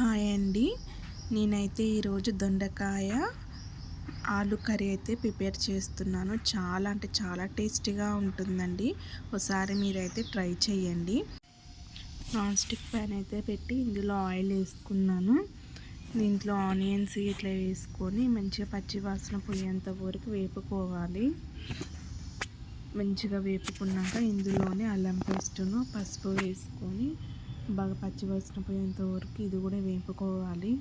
Hi అండి. నేనైతే ఈరోజు దొండకాయ ఆలు కర్రీ అయితే ప్రిపేర్ చేస్తున్నాను. చాలా అంటే చాలా టేస్టీగా ఉంటుందండి. ఒకసారి మీరైతే ట్రై చేయండి. నాన్ స్టిక్ ప్యాన్ అయితే పెట్టి ఇందులో ఆయిల్ వేసుకున్నాను. దీంట్లో ఆనియన్స్ ఇట్లా వేసుకొని మంచిగా పచ్చి వాసన పోయేంత వరకు వేపుకోవాలి. మంచిగా వేపుకున్నాక ఇందులోనే అల్లం పేస్టును పసుపు వేసుకొని బాగా పచ్చి వాసన పోయేంత వరకు ఇది కూడా వేపుకోవాలి.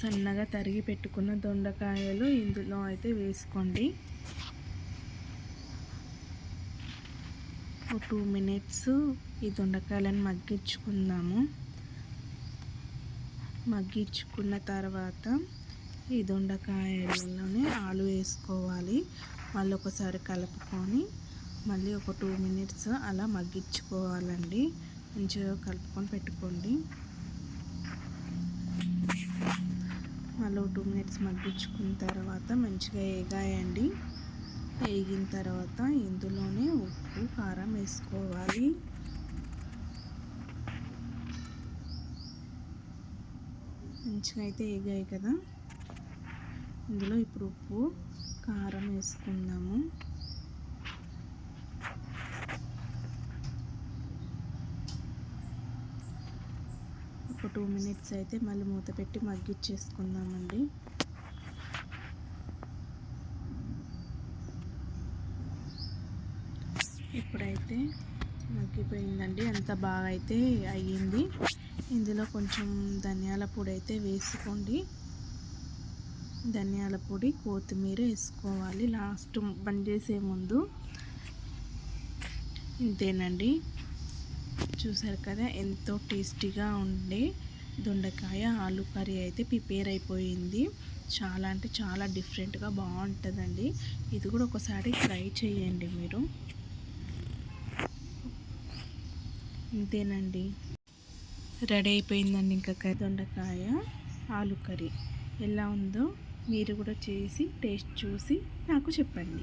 సన్నగా తరిగి పెట్టుకున్న దొండకాయలు ఇందులో అయితే వేసుకోండి. ఒక టూ మినిట్స్ ఈ దొండకాయలను మగ్గించుకుందాము. మగ్గించుకున్న తర్వాత ఈ దొండకాయలలోనే ఆలు వేసుకోవాలి. మళ్ళీ ఒకసారి కలుపుకొని మళ్ళీ ఒక టూ మినిట్స్ అలా మగ్గించుకోవాలండి. మంచిగా కలుపుకొని పెట్టుకోండి. మళ్ళీ టూ మినిట్స్ మగ్గించుకున్న తర్వాత మంచిగా వేగాయండి వేగిన తర్వాత ఇందులోనే ఉప్పు కారం వేసుకోవాలి. మంచిగా అయితే వేగాయి కదా. ఇందులో ఇప్పుడు ఉప్పు కారం వేసుకుందాము. ఒక టూ మినిట్స్ అయితే మళ్ళీ మూత పెట్టి మగ్గిచ్చేసుకుందామండి. ఇప్పుడైతే మగ్గిపోయిందండి. అంత బాగా అయితే అయ్యింది. ఇందులో కొంచెం ధనియాల పొడి అయితే వేసుకోండి. ధనియాల పొడి కొత్తిమీర వేసుకోవాలి. లాస్ట్ బంద్ చేసే ముందు. ఇంతేనండి. చూసారు కదా ఎంతో టేస్టీగా ఉండే దొండకాయ ఆలు కర్రీ అయితే ప్రిపేర్ అయిపోయింది. చాలా అంటే చాలా డిఫరెంట్గా బాగుంటుందండి. ఇది కూడా ఒకసారి ట్రై చేయండి మీరు. ఇంతేనండి. రెడీ అయిపోయిందండి ఇంకా దొండకాయ ఆలు కర్రీ ఎలా ఉందో మీరు కూడా చేసి టేస్ట్ చూసి నాకు చెప్పండి.